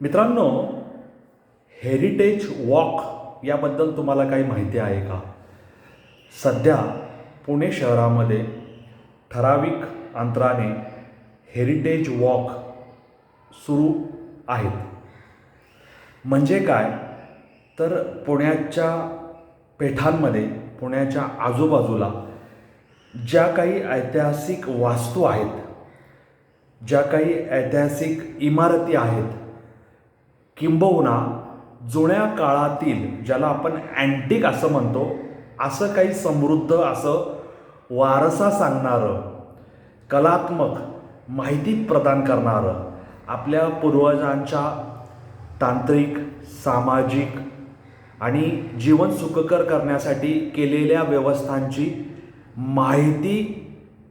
मित्रांनो heritage walk याबद्दल तुम्हाला काही माहिती आहे का? सध्या पुणे शहरामध्ये ठराविक अंतराने हेरिटेज वॉक सुरू आहेत. म्हणजे काय? तर पुण्याच्या पेठांमध्ये पुण्याच्या आजूबाजूला ज्या काही ऐतिहासिक वास्तू आहेत ज्या काही ऐतिहासिक इमारती आहेत किंबहुना जुन्या काळातील ज्याला आपण अँटिक असं म्हणतो असं काही समृद्ध असं वारसा सांगणारं कलात्मक माहिती प्रदान करणारं आपल्या पूर्वजांच्या तांत्रिक सामाजिक आणि जीवन सुखकर करण्यासाठी केलेल्या व्यवस्थांची माहिती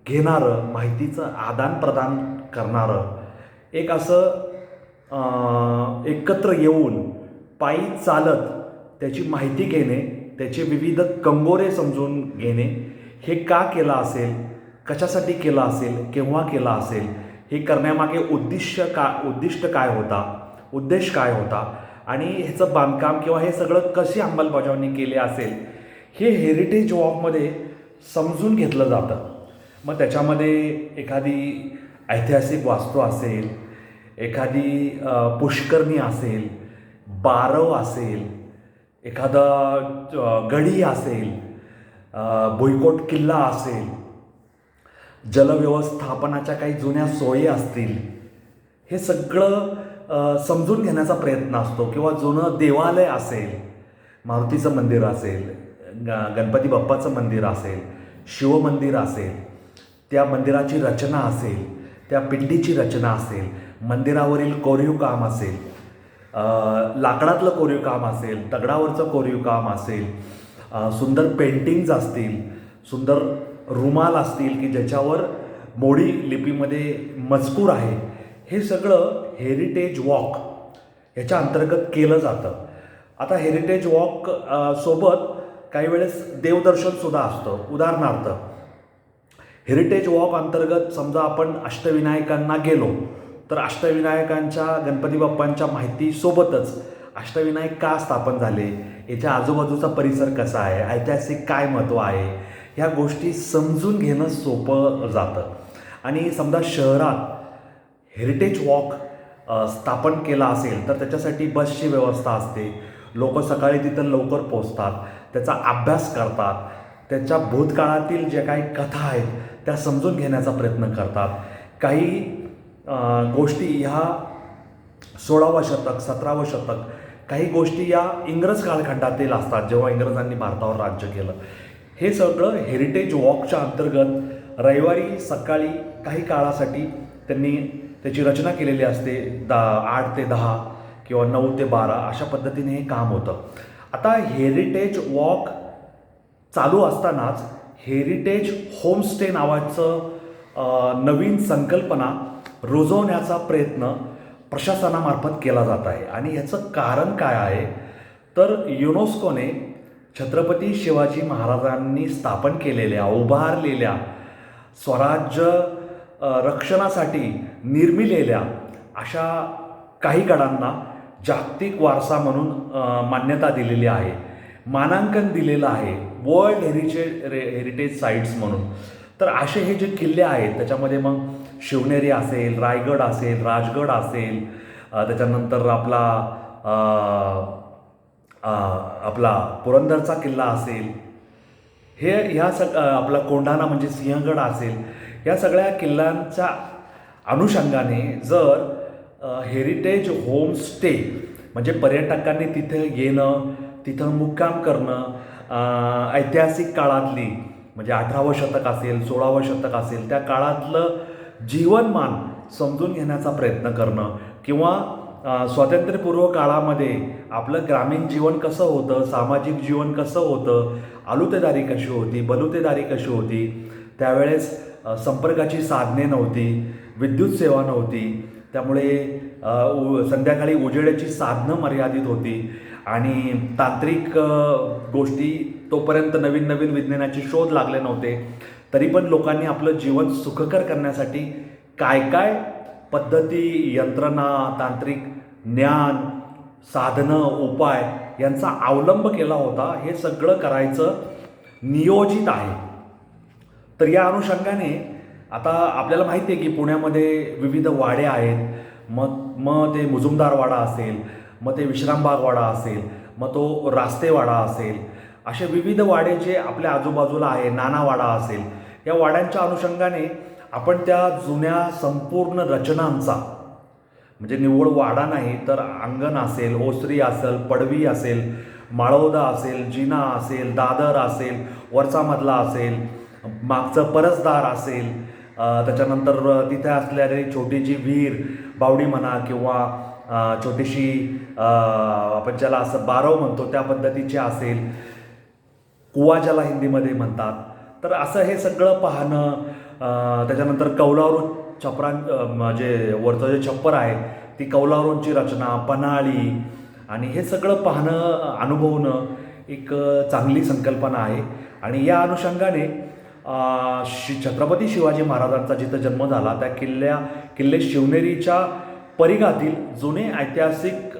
घेणारं माहितीचं आदानप्रदान करणारं एक असं एकत्र येऊन पायी चालत त्याची माहिती घेणे त्याचे विविध कंगोरे समजून घेणे हे का केलं असेल कशासाठी केलं असेल केव्हा केलं असेल हे करण्यामागे उद्दिष्ट का उद्दिष्ट काय होता उद्देश काय होता आणि ह्याचं बांधकाम किंवा हे सगळं कशी अंमलबजावणी केली असेल हे हेरिटेज वॉकमध्ये समजून घेतलं जातं. मग त्याच्यामध्ये एखादी ऐतिहासिक वास्तू असेल एखादी पुष्करणी असेल बारव असेल एखादा गडी असेल भुईकोट किल्ला असेल जलव्यवस्थापनाच्या काही जुन्या सोयी असतील हे सगळं समजून घेण्याचा प्रयत्न असतो. किंवा जुनं देवालय असेल मारुतीचं मंदिर असेल ग गणपती बाप्पाचं मंदिर असेल शिवमंदिर असेल त्या मंदिराची रचना असेल त्या पिंडीची रचना असेल मंदिरावरील कोरीव काम असेल लाकडातलं कोरीव काम असेल दगडावरचं कोरीव काम असेल सुंदर पेंटिंग्ज असतील सुंदर रुमाल असतील की ज्याच्यावर मोडी लिपीमध्ये मजकूर आहे हे सगळं हेरिटेज वॉक ह्याच्या अंतर्गत केलं जातं. आता हेरिटेज वॉक सोबत काही वेळेस देवदर्शनसुद्धा असतं. उदाहरणार्थ हेरिटेज वॉक अंतर्गत समजा आपण अष्टविनायकांना गेलो तर अष्टविनायकांच्या गणपती बाप्पांच्या माहितीसोबतच अष्टविनायक का स्थापन झाले? याच्या आजूबाजूचा परिसर कसा आहे? ऐतिहासिक काय महत्त्व आहे? ह्या गोष्टी समजून घेणं सोपं जातं. आणि समजा शहरात हेरिटेज वॉक स्थापन केला असेल तर त्याच्यासाठी बसची व्यवस्था असते. लोक सकाळी तिथं लवकर पोचतात त्याचा अभ्यास करतात त्याच्या भूतकाळातील ज्या काही कथा आहेत त्या समजून घेण्याचा प्रयत्न करतात. काही गोष्टी ह्या सोळावं शतक सतरावं शतक काही गोष्टी या इंग्रज कालखंडातील असतात जेव्हा इंग्रजांनी भारतावर राज्य केलं. हे सगळं हेरिटेज वॉकच्या अंतर्गत रविवारी सकाळी काही काळासाठी त्यांनी त्याची रचना केलेली असते दा आठ ते दहा किंवा नऊ ते बारा अशा पद्धतीने हे काम होतं. आता हेरिटेज वॉक चालू असतानाच हेरिटेज होमस्टे नावाचं नवीन संकल्पना रुजवण्याचा प्रयत्न प्रशासनामार्फत केला जात आहे. आणि ह्याचं कारण काय आहे? तर युनेस्कोने छत्रपती शिवाजी महाराजांनी स्थापन केलेल्या उभारलेल्या स्वराज्य रक्षणासाठी निर्मिलेल्या अशा काही गडांना जागतिक वारसा म्हणून मान्यता दिलेली आहे. मानांकन दिलेलं आहे. वर्ल्ड हेरिटेज हेरिटेज साईट्स म्हणून. तर असे हे जे किल्ले आहेत त्याच्यामध्ये मग शिवनेरी असेल रायगड असेल राजगड असेल त्याच्यानंतर आपला आपला पुरंदरचा किल्ला असेल. हे ह्या सग आपला कोंढाणा म्हणजे सिंहगड असेल. या सगळ्या किल्ल्यांच्या अनुषंगाने जर हेरिटेज होमस्टे म्हणजे पर्यटकांनी तिथे येणं तिथं मुक्काम करणं ऐतिहासिक काळातली म्हणजे अठरावं शतक असेल सोळावं शतक असेल त्या काळातलं जीवनमान समजून घेण्याचा प्रयत्न करणं किंवा स्वातंत्र्यपूर्व काळामध्ये आपलं ग्रामीण जीवन कसं होतं सामाजिक जीवन कसं होतं आलुतेदारी कशी होती बलुतेदारी कशी होती त्यावेळेस संपर्काची साधने नव्हती विद्युत सेवा नव्हती त्यामुळे संध्याकाळी उजेडाची साधनं मर्यादित होती आणि तांत्रिक गोष्टी तोपर्यंत नवीन नवीन विज्ञानाचे शोध लागले नव्हते. तरी पण लोकांनी आपलं जीवन सुखकर करण्यासाठी काय काय पद्धती यंत्रणा तांत्रिक ज्ञान साधनं उपाय यांचा अवलंब केला होता हे सगळं करायचं नियोजित आहे. तर या अनुषंगाने आता आपल्याला माहिती आहे की पुण्यामध्ये विविध वाडे आहेत. मग मग ते मुजुमदार वाडा असेल मग ते विश्रामबाग वाडा असेल मग तो रास्तेवाडा असेल. असे विविध वाडे जे आपल्या आजूबाजूला आहे नानावाडा असेल या वाड्यांच्या अनुषंगाने आपण त्या जुन्या संपूर्ण रचनांचा म्हणजे निव्वळ वाडा नाही तर अंगण असेल ओसरी असेल पडवी असेल माळवदा असेल जिना असेल दादर असेल वरचा मधला असेल मागचं परसदार असेल त्याच्यानंतर तिथे असलेली छोटीशी विहीर बावडी म्हणा किंवा छोटीशी आपण ज्याला असं बारव म्हणतो त्या पद्धतीची असेल. कुवा ज्याला हिंदीमध्ये म्हणतात तर असं हे सगळं पाहणं त्याच्यानंतर कौलारू छपरां जे म्हणजे वरचं जे छप्पर आहे ती कौलारूंची रचना पन्हाळी आणि हे सगळं पाहणं अनुभवणं एक चांगली संकल्पना आहे. आणि या अनुषंगाने शि छत्रपती शिवाजी महाराजांचा जिथं जन्म झाला त्या किल्ल्या किल्ले शिवनेरीच्या परिघातील जुने ऐतिहासिक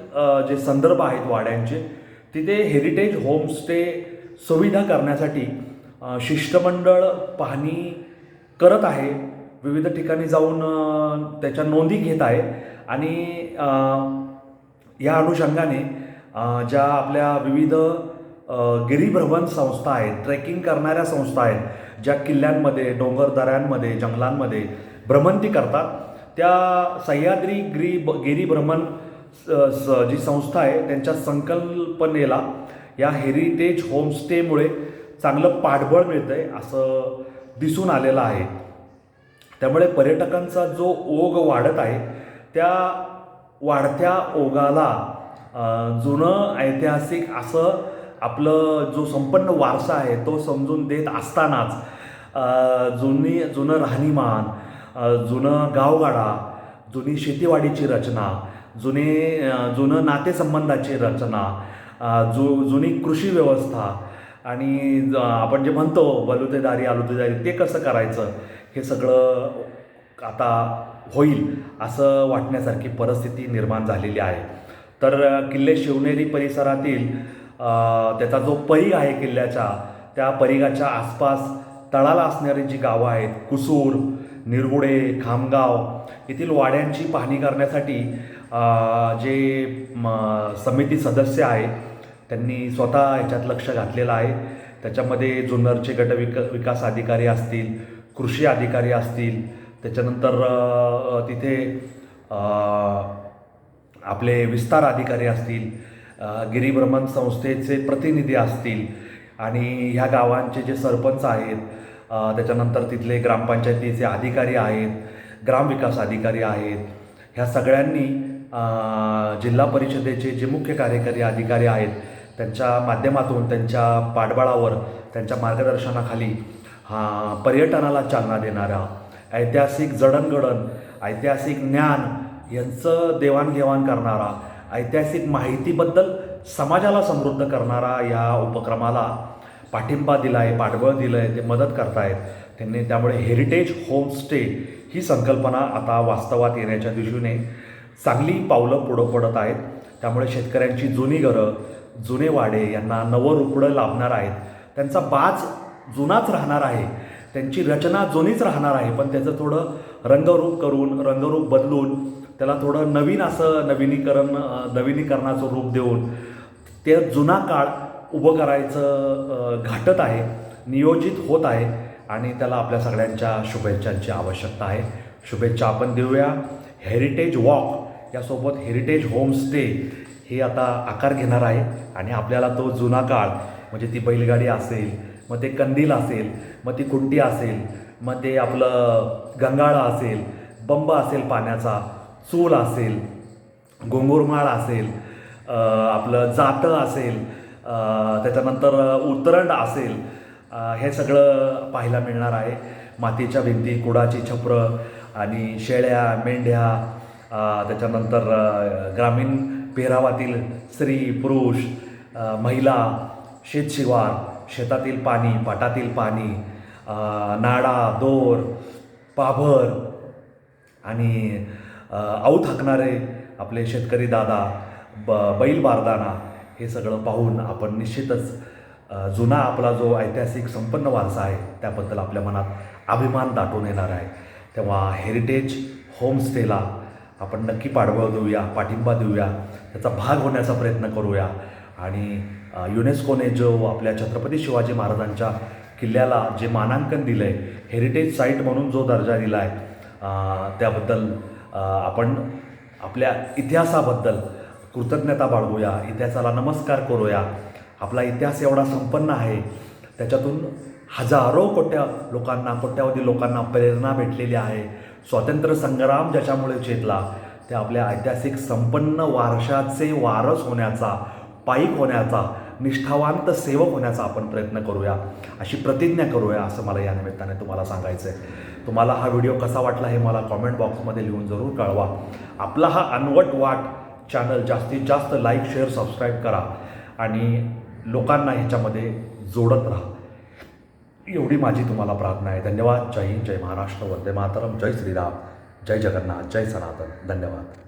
जे संदर्भ आहेत वाड्यांचे तिथे हेरिटेज होमस्टे सुविधा करण्यासाठी शिष्टमंडळ पाहणी करत आहे. विविध ठिकाणी जाऊन त्याच्या नोंदी घेत आहे. आणि या अनुषंगाने ज्या आपल्या विविध गिरीभ्रमण संस्था आहेत ट्रेकिंग करणाऱ्या संस्था आहेत ज्या किल्ल्यांमध्ये डोंगरदऱ्यांमध्ये जंगलांमध्ये भ्रमंती करतात त्या सह्याद्री गिरी गिरीभ्रमण स- स- जी संस्था आहे त्यांच्या संकल्पनेला या हेरिटेज होमस्टेमुळे चांगलं पाठबळ मिळतं आहे असं दिसून आलेलं आहे. त्यामुळे पर्यटकांचा जो ओघ वाढत आहे त्या वाढत्या ओघाला जुनं ऐतिहासिक असं आपलं जो संपन्न वारसा आहे तो समजून देत असतानाच जुनी जुनं राहणीमान जुनं गावगाडा जुनी शेतीवाडीची रचना जुने जुनं नातेसंबंधाची रचना जु जुनी कृषी व्यवस्था आणि ज- आपण जे म्हणतो बलुतेदारी आलुतेदारी ते कसं करायचं? हे सगळं आता होईल असं वाटण्यासारखी परिस्थिती निर्माण झालेली आहे. तर किल्ले शिवनेरी परिसरातील त्याचा जो परीग आहे किल्ल्याच्या त्या परीघाच्या आसपास तळाला असणारी जी गावं आहेत कुसूर निरगुडे खामगाव येथील वाड्यांची पाहणी करण्यासाठी जे म, समिती सदस्य आहेत त्यांनी स्वतः याच्यात लक्ष घातलेलं आहे. त्याच्यामध्ये जुन्नरचे गट विक विकास अधिकारी असतील कृषी अधिकारी असतील त्याच्यानंतर तिथे आपले विस्तार अधिकारी असतील गिरिभ्रमण गिरीभ्रमण संस्थेचे प्रतिनिधी असतील आणि ह्या गावांचे जे सरपंच आहेत त्याच्यानंतर तिथले ग्रामपंचायतीचे अधिकारी आहेत ग्रामविकास अधिकारी आहेत ह्या सगळ्यांनी जिल्हा परिषदेचे जे मुख्य कार्यकारी अधिकारी आहेत त्यांच्या माध्यमातून त्यांच्या पाठबळावर त्यांच्या मार्गदर्शनाखाली हा पर्यटनाला चालना देणारा ऐतिहासिक जडणघडण ऐतिहासिक ज्ञान यांचं देवाणघेवाण करणारा ऐतिहासिक माहितीबद्दल समाजाला समृद्ध करणारा या उपक्रमाला पाठिंबा दिला आहे पाठबळ दिलं आहे ते मदत करतायत. त्यांनी त्यामुळे हेरिटेज होमस्टे ही संकल्पना आता वास्तवात येण्याच्या दिशेने चांगली पावलं पुढं पडत आहेत. त्यामुळे शेतकऱ्यांची जुनी घरं जुने वाडे यांना नवं रुपडं लाभणार आहेत. त्यांचा बाज जुनाच राहणार आहे. त्यांची रचना जुनीच राहणार आहे. पण त्याचं थोडं रंगरूप करून रंगरूप बदलून त्याला थोडं नवीन असं नवीनीकरण नवीनीकरणाचं रूप देऊन ते जुना काळ उभं करायचं घाटत आहे नियोजित होत आहे आणि त्याला आपल्या सगळ्यांच्या शुभेच्छांची आवश्यकता आहे. शुभेच्छा आपण देऊया. हेरिटेज वॉक यासोबत हेरिटेज होमस्टे हे आता आकार घेणार आहे. आणि आपल्याला तो जुना काळ म्हणजे ती बैलगाडी असेल मग ते कंदील असेल मग ती कुंटी असेल मग ते आपलं गंगाळा असेल बंब असेल पाण्याचा चूल असेल गोंगुरमाळ असेल आपलं जातं असेल त्याच्यानंतर उतरंड असेल हे सगळं पाहायला मिळणार आहे. मातीच्या भिंती कुडाची छपरं आणि शेळ्या मेंढ्या त्याच्यानंतर ग्रामीण पेहरावातील स्त्री पुरुष महिला शेतशिवार शेतातील पाणी पाटातील पाणी नाडा दोर पाभर आणि आऊ थकणारे आपले शेतकरी दादा ब बैल बारदाना हे सगळं पाहून आपण निश्चितच जुना आपला जो ऐतिहासिक संपन्न वारसा आहे त्याबद्दल आपल्या मनात अभिमान दाटून येणार आहे. तेव्हा हेरिटेज होमस्टेला आपण नक्की पाठबळ देऊया पाठिंबा देऊया त्याचा भाग होण्याचा प्रयत्न करूया. आणि युनेस्कोने जो आपल्या छत्रपती शिवाजी महाराजांच्या किल्ल्याला जे मानांकन दिलं आहे हेरिटेज साईट म्हणून जो दर्जा दिला आहे त्याबद्दल आपण आपल्या इतिहासाबद्दल कृतज्ञता बाळगूया इतिहासाला नमस्कार करूया. आपला इतिहास एवढा संपन्न आहे त्याच्यातून हजारो कोट्या लोकांना कोट्यावधी लोकांना प्रेरणा भेटलेली आहे. स्वातंत्र्य संग्राम ज्याच्यामुळे चेतला ते आपल्या ऐतिहासिक संपन्न वारशाचे वारस होण्याचा पाईक होण्याचा निष्ठावांत सेवक होण्याचा आपण प्रयत्न करूया. अशी प्रतिज्ञा करूया असं मला या निमित्ताने तुम्हाला सांगायचं आहे तुम्हाला हा व्हिडिओ कसा वाटला हे मला कॉमेंट बॉक्समध्ये लिहून जरूर कळवा. आपला हा अनवट वाट चॅनल जास्तीत जास्त लाईक शेअर सबस्क्राईब करा आणि लोकांना ह्याच्यामध्ये जोडत राहा. एवढी माझी तुम्हाला प्रार्थना आहे. धन्यवाद. जय हिंद जय महाराष्ट्र. वंदे मातरम. जय श्रीराम. जय जगन्नाथ. जय सनातन. धन्यवाद.